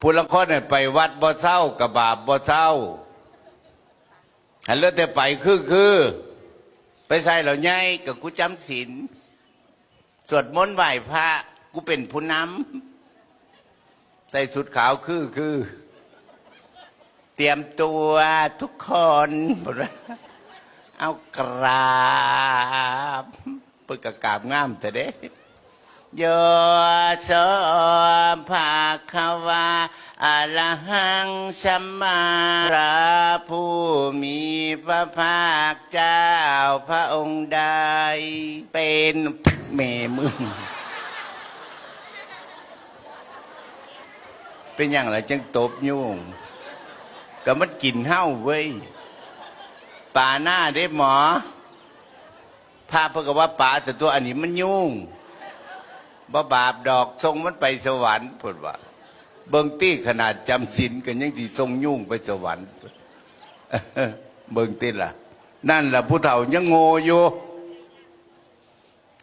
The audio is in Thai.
ผู้ละคนเนี่ยไปวัดบ่เศร้ากับบาปบ่เศร้าหันเลือแต่ไปคือคือ ไปใส่เหล่าไงกับกูจำศีลสวดมนต์ไหว้พระ กูเป็นผู้นำใส่สุดขาวคือคือ เตรียมตัวทุกคนเอากราบเปิดกระกราบงามแต่เด้ โยโสภาควาอรหังสัมมาราผู้มีพระภาคเจ้าพระองค์ใด เป็นแม่มึง เป็นอย่างไรจังตบยุ่งก็มันกินเห้าเว้ยป่าหน้าได้หมอพาพเพื่อว่าป่าแต่ตัวอันนี้มันยุ่ง บ่บาปดอกทรงมันไปสวรรค์พูดว่า เบิงตี้ขนาดจำศีลกันยังสิทรงยุ่งไปสวรรค์ เบิงตี้ล่ะ นั่นล่ะผู้เฒ่ายังโง่อยู่